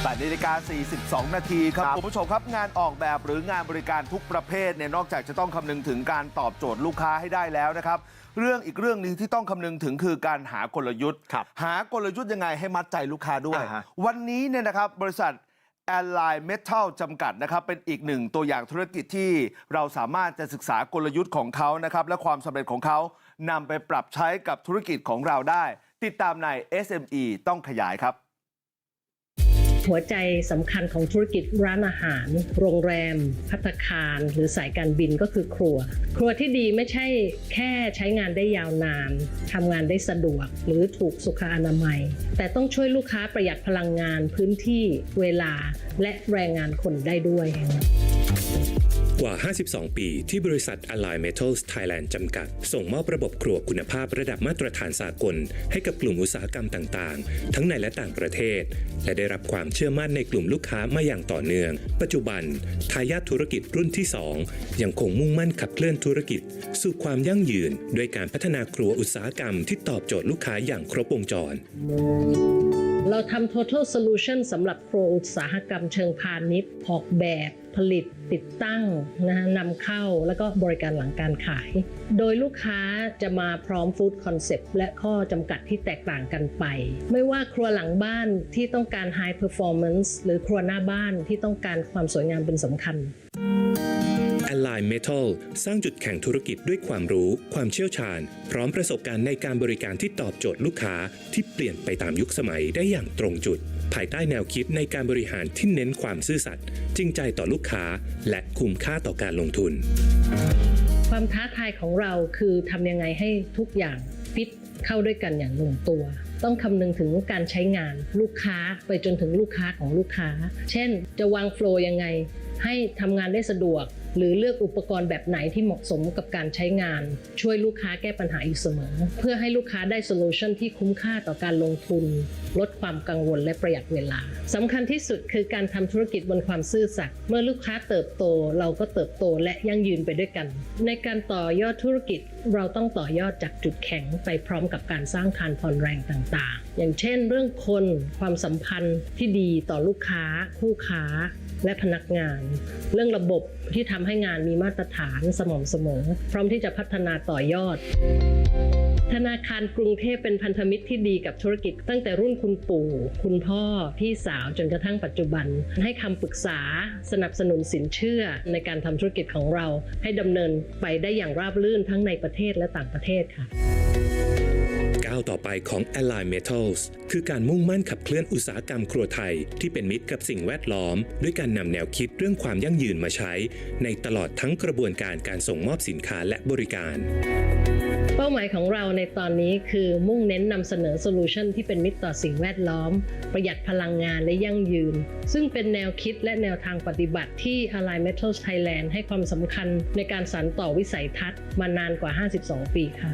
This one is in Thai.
8นาฬิกา 42 นาทีครับครับ คุณผู้ชมครับงานออกแบบหรืองานบริการทุกประเภทเนี่ยนอกจากจะต้องคำนึงถึงการตอบโจทย์ลูกค้าให้ได้แล้วนะครับ เรื่องอีกเรื่องหนึ่งที่ต้องคำนึงถึงคือการหากลยุทธ์ครับหากลยุทธ์ยังไงให้มัดใจลูกค้าด้วยอ่าฮะวันนี้เนี่ยนะครับบริษัท Allied Metal จำกัดนะครับเป็นอีกหนึ่งตัวอย่างธุรกิจที่เราสามารถจะศึกษากลยุทธ์ของเขานะครับและความสำเร็จของเขานำไปปรับใช้กับธุรกิจของเราได้ ติดตามใน SME ต้องขยายครับ หัวใจสำคัญของธุรกิจร้านอาหาร โรงแรม พัตตาคาร หรือสายการบินก็คือครัว ครัวที่ดีไม่ใช่แค่ใช้งานได้ยาวนานทำงานได้สะดวกหรือถูกสุขอนามัย แต่ต้องช่วยลูกค้าประหยัดพลังงานพื้นที่เวลาและแรงงานคนได้ด้วย กว่า 52 ปีที่บริษัท Allied Metals Thailand จำกัด ส่งมอบระบบครัวคุณภาพระดับมาตรฐานสากล ให้กับกลุ่มอุตสาหกรรมต่างๆ ทั้งในและต่างประเทศ และได้รับความเชื่อมั่นในกลุ่มลูกค้ามาอย่างต่อเนื่อง ปัจจุบัน ทายาทธุรกิจรุ่นที่ 2 ยังคงมุ่งมั่นขับเคลื่อนธุรกิจ สู่ความยั่งยืน ด้วยการพัฒนาครัวอุตสาหกรรมที่ตอบโจทย์ลูกค้าอย่างครบวงจร เราทำ total solution สำหรับโครงอุตสาหกรรมเชิงพาณิชย์ออกแบบผลิตติดตั้งนะฮะนำเข้าแล้วก็บริการหลังการขาย โดยลูกค้าจะมาพร้อมฟู้ดคอนเซปต์และข้อจำกัดที่แตกต่างกันไป ไม่ว่าครัวหลังบ้านที่ต้องการ high performance หรือครัวหน้าบ้านที่ต้องการความสวยงามเป็นสำคัญ Allied Metal สร้างจุดแข่งธุรกิจด้วยความรู้ ความเชี่ยวชาญ พร้อมประสบการณ์ในการบริการที่ตอบโจทย์ลูกค้าที่เปลี่ยนไปตามยุคสมัยได้อย่างตรงจุด ภายใต้แนวคิดในการบริหารที่เน้นความซื่อสัตย์จริงใจต่อลูกค้า และคุ้มค่าต่อการลงทุน ความท้าทายของเราคือทำยังไงให้ทุกอย่างฟิตเข้าด้วยกันอย่างลงตัวต้องคำนึงถึงการใช้งานลูกค้าไปจนถึงลูกค้าของลูกค้า เช่น จะวางโฟล์ยังไง ให้ทำงานได้สะดวก หรือเลือกอุปกรณ์แบบไหนที่เหมาะสมกับการใช้งาน ช่วยลูกค้าแก้ปัญหาอยู่เสมอ เพื่อให้ลูกค้าได้โซลูชันที่คุ้มค่าต่อการลงทุน ลดความกังวลและประหยัดเวลาสำคัญที่สุดคือการทำธุรกิจบนความซื่อสัตย์เมื่อลูกค้าเติบโต เราก็เติบโตและยั่งยืนไปด้วยกัน ในการต่อยอดธุรกิจเราต้องต่อยอดจากจุดแข็งไปพร้อมกับการสร้างคานผ่อนแรงต่างๆ อย่างเช่น เรื่องคนความสัมพันธ์ที่ดีต่อลูกค้า คู่ค้า และพนักงาน เรื่องระบบที่ทำให้งานมีมาตรฐานสม่ำเสมอ พร้อมที่จะพัฒนาต่อยอด ธนาคารกรุงเทพเป็นพันธมิตรที่ดีกับธุรกิจ ตั้งแต่รุ่นคุณปู่ คุณพ่อ พี่สาวจนกระทั่งปัจจุบัน ให้คำปรึกษาสนับสนุนสินเชื่อในการทำธุรกิจของเรา ให้ดำเนินไปได้อย่างราบรื่นทั้งในประเทศและต่างประเทศค่ะาวต่อไปของ a l l i Metals คือการมุ่งมั่นขับเคลื่อนอุตสาหกรรมครัวไทย ที่เป็นมิตรกับสิ่งแวดล้อม ด้วยการนำแนวคิดเรื่องความยั่งยืนมาใช้ ในตลอดทั้งกระบวนการการส่งมอบสินค้าและบริการ เป้าหมายของเราในตอนนี้คือมุ่งเน้นนำเสนอโซลูชันที่เป็นมิตรต่อสิ่งแวดล้อม ประหยัดพลังงานและยั่งยืน ซึ่งเป็นแนวคิดและแนวทางปฏิบัติที่ a l l i Metals Thailand ให้ความสำคัญในการสานต่อวิสัยทัศน์มานานกว่า 52 ปีค่ะ